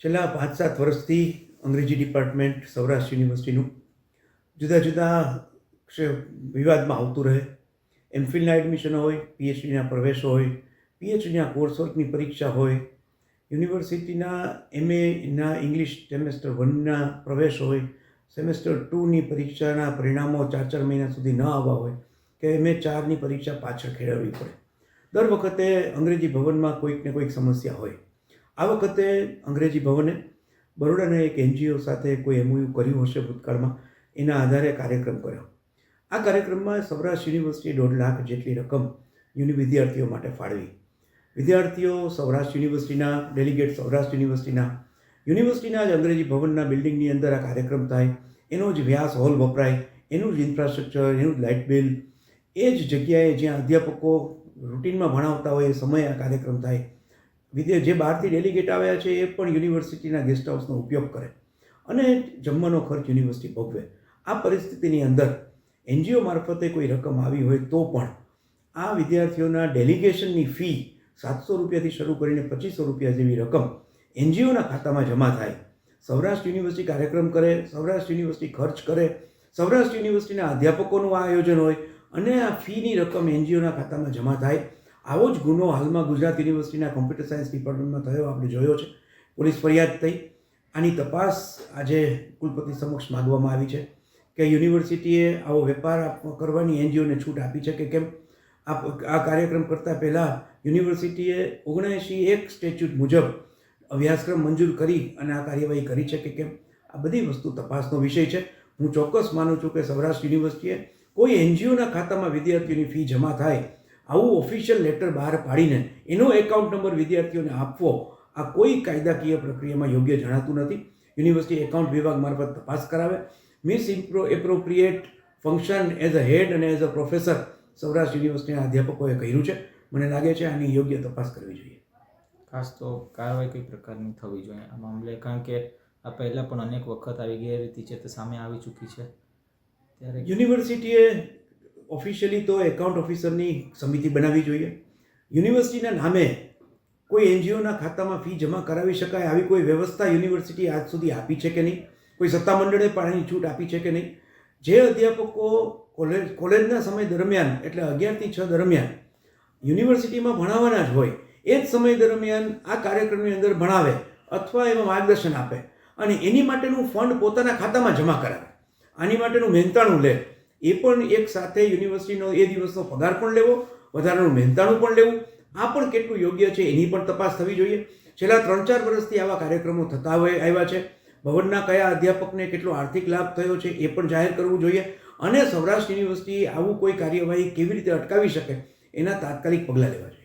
છેલ્લા પાંચ સાત વર્ષથી અંગ્રેજી ડિપાર્ટમેન્ટ સૌરાષ્ટ્ર યુનિવર્સિટીનું જુદા જુદા વિવાદમાં આવતું રહે. એમફિલના એડમિશન હોય, પીએચડીના પ્રવેશ હોય, પીએચડીના કોર્સ વર્કની પરીક્ષા હોય, યુનિવર્સિટીના એમએના ઇંગ્લિશ સેમેસ્ટર વનના પ્રવેશ હોય, સેમેસ્ટર ટુની પરીક્ષાના પરિણામો ચાર ચાર મહિના સુધી ન આવવા હોય, કે એમએ ચારની પરીક્ષા પાછળ ખેડવવી પડે. દર વખતે અંગ્રેજી ભવનમાં કોઈક ને કોઈક સમસ્યા હોય. આ વખતે અંગ્રેજી ભવને બરોડાના એક એનજીઓ સાથે કોઈ એમઓયુ કર્યું હશે ભૂતકાળમાં, એના આધારે કાર્યક્રમ કર્યો. આ કાર્યક્રમમાં સૌરાષ્ટ્ર યુનિવર્સિટી દોઢ લાખ જેટલી રકમ યુનિ વિદ્યાર્થીઓ માટે ફાળવી. વિદ્યાર્થીઓ સૌરાષ્ટ્ર યુનિવર્સિટીના, ડેલિગેટ સૌરાષ્ટ્ર યુનિવર્સિટીના યુનિવર્સિટીના જ અંગ્રેજી ભવનના બિલ્ડિંગની અંદર આ કાર્યક્રમ થાય, એનો જ વ્યાસ હોલ વપરાય, એનું જ ઇન્ફ્રાસ્ટ્રક્ચર, એનું જ લાઇટ બિલ, એ જ જગ્યાએ જ્યાં અધ્યાપકો રૂટીનમાં ભણાવતા હોય એ સમયે આ કાર્યક્રમ થાય. વિદ્યા જે બહારથી ડેલિગેટ આવ્યા છે એ પણ યુનિવર્સિટીના ગેસ્ટ હાઉસનો ઉપયોગ કરે. અને જમવાનો ખર્ચ યુનિવર્સિટી ભોગવે. આ પરિસ્થિતિની અંદર એનજીઓ મારફતે કોઈ રકમ આવી હોય તો પણ આ વિદ્યાર્થીઓના ડેલિગેશનની ફી સાતસો રૂપિયાથી શરૂ કરીને પચીસો રૂપિયા જેવી રકમ એનજીઓના ખાતામાં જમા થાય. સૌરાષ્ટ્ર યુનિવર્સિટી કાર્યક્રમ કરે, સૌરાષ્ટ્ર યુનિવર્સિટી ખર્ચ કરે, સૌરાષ્ટ્ર યુનિવર્સિટીના અધ્યાપકોનું આ આયોજન હોય અને આ ફીની રકમ એનજીઓના ખાતામાં જમા થાય. આવો જ ગુનો હાલમાં ગુજરાત યુનિવર્સિટીના કોમ્પ્યુટર સાયન્સ ડિપાર્ટમેન્ટમાં થયો, આપણે જોયો છે. પોલીસ ફરિયાદ થઈ. આની તપાસ આજે કુલપતિ સમક્ષ માગવામાં આવી છે કે યુનિવર્સિટીએ આવો વેપાર કરવાની એનજીઓને છૂટ આપી છે કે કેમ? આ કાર્યક્રમ કરતાં પહેલાં યુનિવર્સિટીએ ઓગણએંશી એક સ્ટેચ્યુટ મુજબ અભ્યાસક્રમ મંજૂર કરી અને આ કાર્યવાહી કરી છે કે કેમ? આ બધી વસ્તુ તપાસનો વિષય છે. હું ચોક્કસ માનું છું કે સૌરાષ્ટ્ર યુનિવર્સિટીએ કોઈ એનજીઓના ખાતામાં વિદ્યાર્થીઓની ફી જમા થાય આવું ઓફિશિયલ લેટર બહાર પાડીને એનો એકાઉન્ટ નંબર વિદ્યાર્થીઓને આપવો આ કોઈ કાયદાકીય પ્રક્રિયામાં યોગ્ય જણાતું નથી. યુનિવર્સિટી એકાઉન્ટ વિભાગ મારફત તપાસ કરાવે. Miss ઇમ્પ્રો appropriate function as a head અને એઝ અ પ્રોફેસર સૌરાષ્ટ્ર યુનિવર્સિટીના અધ્યાપકોએ કર્યું છે. મને લાગે છે આની યોગ્ય તપાસ કરવી જોઈએ. ખાસ તો કાર્યવાહી કઈ પ્રકારની થવી જોઈએ? આ મામલે કારણ કે આ પહેલાં પણ અનેક વખત આવી ગેરરીતિ છે તે સામે આવી ચૂકી છે. ત્યારે યુનિવર્સિટીએ ઓફિશિયલી તો એકાઉન્ટ ઓફિસરની સમિતિ બનાવવી જોઈએ. યુનિવર્સિટીના નામે કોઈ એનજીઓના ખાતામાં ફી જમા કરાવી શકાય આવી કોઈ વ્યવસ્થા યુનિવર્સિટી આજ સુધી આપી છે કે નહીં? કોઈ સત્તામંડળે પાણીની છૂટ આપી છે કે નહીં? જે અધ્યાપકો કોલેજ કોલેજના સમય દરમિયાન, એટલે અગિયારથી છ દરમિયાન યુનિવર્સિટીમાં ભણાવવાના જ હોય, એ જ સમય દરમિયાન આ કાર્યક્રમની અંદર ભણાવે અથવા એમાં માર્ગદર્શન આપે અને એની માટેનું ફંડ પોતાના ખાતામાં જમા કરાવે. આની માટેનું મહેનતાણું લે એ પણ એક સાથે યુનિવર્સિટીનો એ દિવસનો પગાર પણ લેવો, વધારાનું મહેનતાણું પણ લેવું. આ પણ કેટલું યોગ્ય છે એની પણ તપાસ થવી જોઈએ. છેલ્લા ત્રણ ચાર વર્ષથી આવા કાર્યક્રમો થતા હોય આવ્યા છે. ભવનના કયા અધ્યાપકને કેટલો આર્થિક લાભ થયો છે એ પણ જાહેર કરવું જોઈએ. અને સૌરાષ્ટ્ર યુનિવર્સિટી આવું કોઈ કાર્યવાહી કેવી રીતે અટકાવી શકે એના તાત્કાલિક પગલાં લેવા જોઈએ.